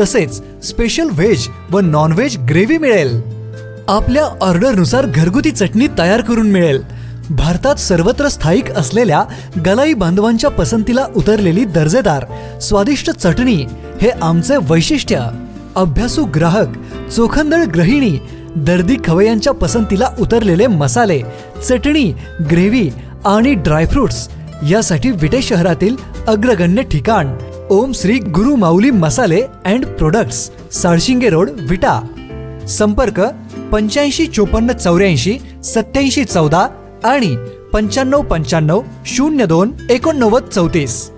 तसेच special veg व non veg gravy मिळेल. आपल्या ऑर्डरनुसार घरगुती चटणी तयार करून मिळेल. भारतात सर्वत्र स्थायिक असलेल्या गलाई बांधवांच्या पसंतीला उतरलेली दर्जेदार स्वादिष्ट चटणी हे आमचे वैशिष्ट्य. अभ्यासू ग्राहक चोखंदळ गृहिणी दर्दी खवयांच्या पसंतीला उतरलेले मसाले चटणी ग्रेव्ही आणि ड्रायफ्रुट्स यासाठी विटे शहरातील अग्रगण्य ठिकाण. ओम श्री गुरु माऊली मसाले and products Salshinge road Vita. संपर्क पंच्याऐंशी चोपन्न चौऱ्याऐंशी सत्याऐंशी चौदा आणि पंच्याण्णव पंच्याण्णव शून्य दोन एकोणनव्वद चौतीस.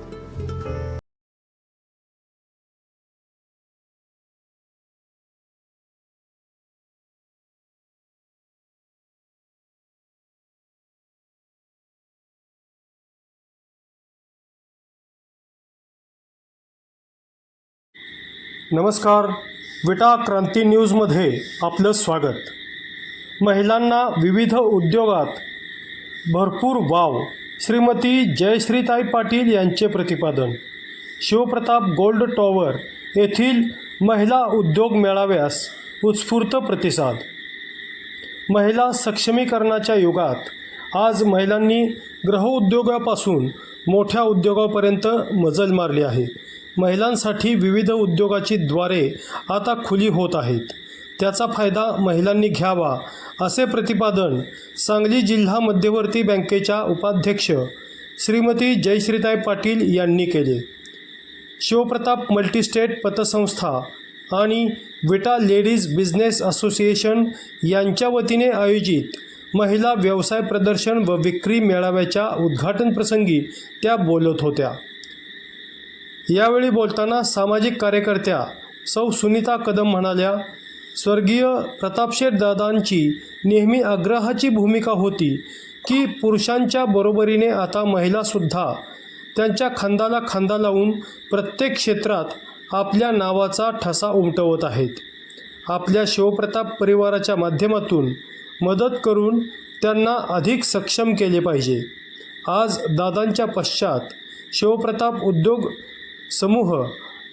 नमस्कार. विटा क्रांती न्यूजमध्ये आपलं स्वागत. महिलांना विविध उद्योगात भरपूर वाव. श्रीमती जयश्रीताई पाटील यांचे प्रतिपादन. शिवप्रताप गोल्ड टॉवर येथील महिला उद्योग मेळाव्यास उत्स्फूर्त प्रतिसाद. महिला सक्षमीकरणाच्या युगात आज महिलांनी ग्रहउद्योगापासून मोठ्या उद्योगापर्यंत मजल मारली आहे. महिलांसाठी विविध उद्योगाची द्वारे आता खुली होत आहेत. त्याचा फायदा महिलांनी घ्यावा असे प्रतिपादन सांगली जिल्हा मध्यवर्ती बँकेच्या उपाध्यक्ष श्रीमती जयश्रीताई पाटील यांनी केले. शिवप्रताप मल्टीस्टेट पतसंस्था आणि विटा लेडीज बिझनेस असोसिएशन यांच्या वतीने आयोजित महिला व्यवसाय प्रदर्शन व विक्री मेळाव्याच्या उद्घाटनप्रसंगी त्या बोलत होत्या. यावेळी बोलताना सामाजिक कार्यकर्त्या सौ सुनीता कदम म्हणाल्या स्वर्गीय प्रतापशेठ दादांची नेहमी आग्रहाची भूमिका होती की पुरुषांच्या बरोबरीने आता महिलासुद्धा त्यांच्या खांदाला खांदा लावून प्रत्येक क्षेत्रात आपल्या नावाचा ठसा उमटवत आहेत. आपल्या शिवप्रताप परिवाराच्या माध्यमातून मदत करून त्यांना अधिक सक्षम केले पाहिजे. आज दादांच्या पश्चात शिवप्रताप उद्योग समूह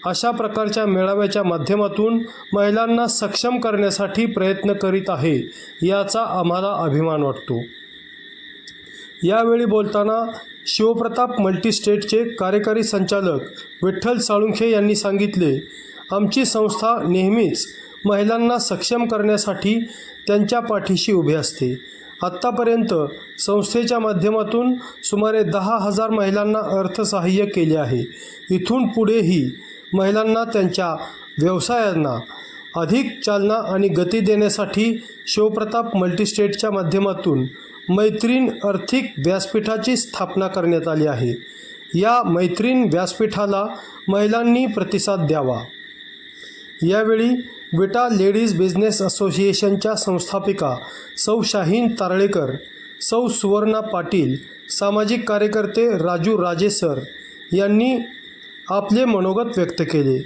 अशा प्रकारच्या मेळाव्याच्या माध्यमातून महिलांना सक्षम करण्यासाठी प्रयत्न करीत आहे याचा आम्हाला अभिमान वाटतो. यावेळी बोलताना शिवप्रताप मल्टीस्टेटचे कार्यकारी संचालक विठ्ठल साळुंखे यांनी सांगितले आमची संस्था नेहमीच महिलांना सक्षम करण्यासाठी त्यांच्या पाठीशी उभी असते. आत्तापर्यंत संस्थेच्या माध्यमातून सुमारे दहा हजार महिलांना अर्थसहाय्य केले आहे. इथून पुढेही महिलांना त्यांच्या व्यवसायांना अधिक चालना आणि गती देण्यासाठी शिवप्रताप मल्टीस्टेटच्या माध्यमातून मैत्रीण आर्थिक व्यासपीठाची स्थापना करण्यात आली आहे. या मैत्रीण व्यासपीठाला महिलांनी प्रतिसाद द्यावा. यावेळी विटा लेडीज बिझनेस असोसिएशनच्या संस्थापिका सौ शाहीन तारळेकर सौ सुवर्णा पाटील सामाजिक कार्यकर्ते राजू राजे सर यांनी आपले मनोगत व्यक्त केले.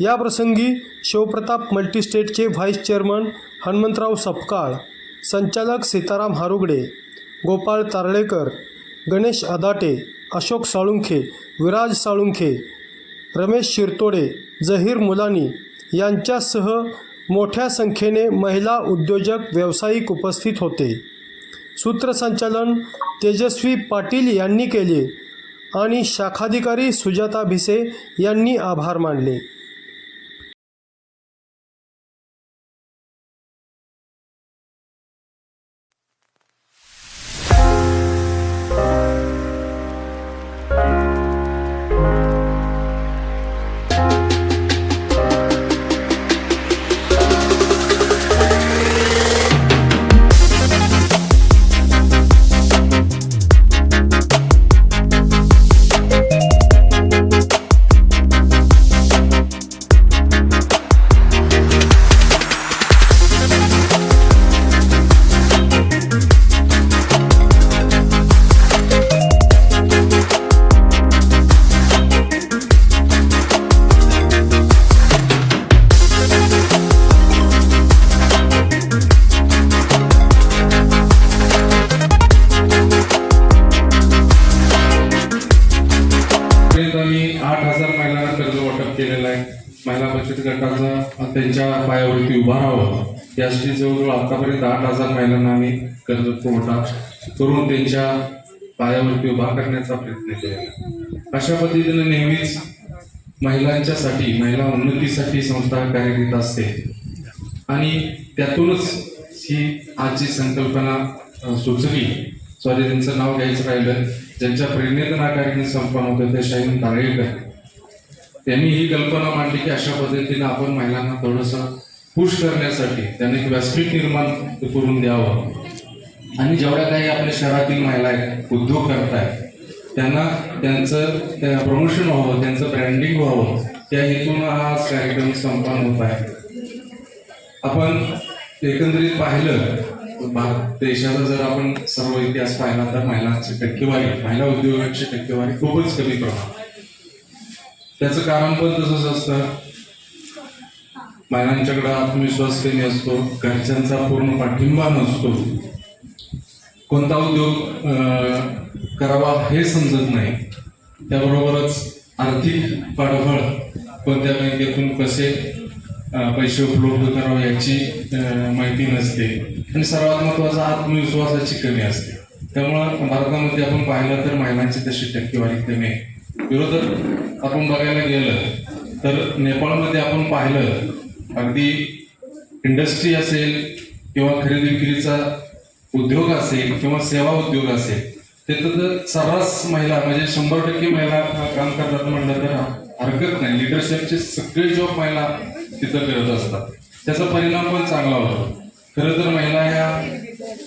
याप्रसंगी शिवप्रताप मल्टीस्टेटचे व्हाईस चेअरमन हनुमंतराव सपकाळ संचालक सीताराम हारुगडे गोपाळ तारळेकर गणेश अदाटे अशोक साळुंखे विराज साळुंखे रमेश शिरतोडे जहीर मुलानी यांच्यासह मोठ्या संख्येने महिला उद्योजक व्यावसायिक उपस्थित होते. सूत्रसंचालन तेजस्वी पाटील यांनी केले आणि शाखाधिकारी सुजाता भिसे यांनी आभार मानले. आठ हजार महिलांना कर्ज वाटप केलेलं आहे. महिला बचत गटाचा त्यांच्या पायावरती उभा राहावं. यासाठी जवळजवळ आतापर्यंत आठ हजार महिलांना आम्ही कर्ज पुरवठा करून त्यांच्या पायावरती उभा करण्याचा प्रयत्न केलेला आहे. अशा पद्धतीने नेहमीच महिलांच्यासाठी महिला उन्नतीसाठी संस्था कार्यरत असते. आणि त्यातूनच ही आजची संकल्पना सुचली सॉरी त्यांचं नाव घ्यायचं राहिलं. ज्यांच्या प्रेरणेतून हा कार्यक्रम संपन्न होतो ते शाहीन तारळेकर त्यांनी ही कल्पना मांडली की अशा पद्धतीने आपण महिलांना थोडंसं खुश करण्यासाठी त्यांनी एक व्यासपीठ निर्माण करून द्यावं. आणि जेवढ्या काही आपल्या शहरातील महिला आहेत उद्योग करतायत त्यांना त्यांचं प्रमोशन व्हावं त्यांचं ब्रँडिंग व्हावं त्या हेतून हा कार्यक्रम संपन्न होत आहे. आपण एकंदरीत पाहिलं भारत देशाचा जर आपण सर्व इतिहास पाहिला तर महिलांची टक्केवारी महिला उद्योगाची टक्केवारी खूपच कमी प्रमाणात. त्याचं कारण पण तसंच असतं. महिलांच्याकडे आत्मविश्वास कमी असतो घरच्यांचा पूर्ण पाठिंबा नसतो. कोणता उद्योग अं, करावा हे समजत नाही. त्याबरोबरच आर्थिक पाठबळ कोणत्या बँकेतून कसे पैसे उपलब्ध करावे याची माहिती नसते. आणि सर्वात महत्त्वाचा आत्मविश्वासाची कमी असते. त्यामुळं भारतामध्ये आपण पाहिलं तर महिलांची तशी टक्केवारी कमी आहे. विरोधात आपण बघायला गेलं तर नेपाळमध्ये आपण पाहिलं अगदी इंडस्ट्री असेल किंवा खरेदी विक्रीचा उद्योग असेल किंवा सेवा उद्योग असेल तिथं तर सर्रास महिला म्हणजे शंभर टक्के महिला काम करतात म्हणलं तर हरकत नाही. लिडरशिपचे सगळे जॉब महिला तिथं करत असतात. त्याचा परिणाम पण चांगला होतो. खरं तर महिला ह्या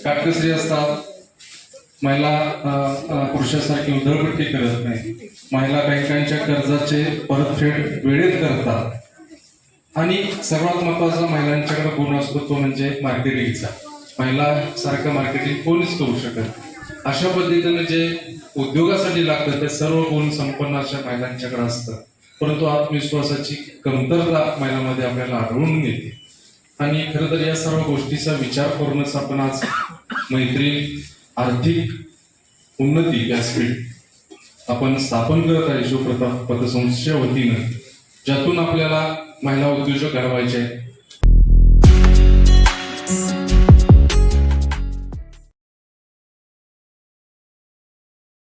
काटकसरी असतात. महिला पुरुषासारखी उधळपट्टी करत नाही. महिला बँकांच्या कर्जाचे परतफेड वेळेत करतात. आणि सर्वात महत्त्वाचा महिलांच्याकडे गुण असतो तो म्हणजे मार्केटिंगचा. महिला सारखं मार्केटिंग कोणीच करू शकत अशा पद्धतीने जे उद्योगासाठी लागतं ते सर्व गुण संपन्न अशा महिलांच्याकडे असतं. परंतु आत्मविश्वासाची कमतरता महिलांमध्ये आपल्याला आढळून येते. आणि खरं तर या सर्व गोष्टीचा विचार करूनच आपण आज मैत्री आर्थिक उन्नती व्यासपीठ आपण स्थापन करत आहे शिवप्रताप पतसंस्थेच्या वतीनं ज्यातून आपल्याला महिला उद्योजक घडवायचे आहेत.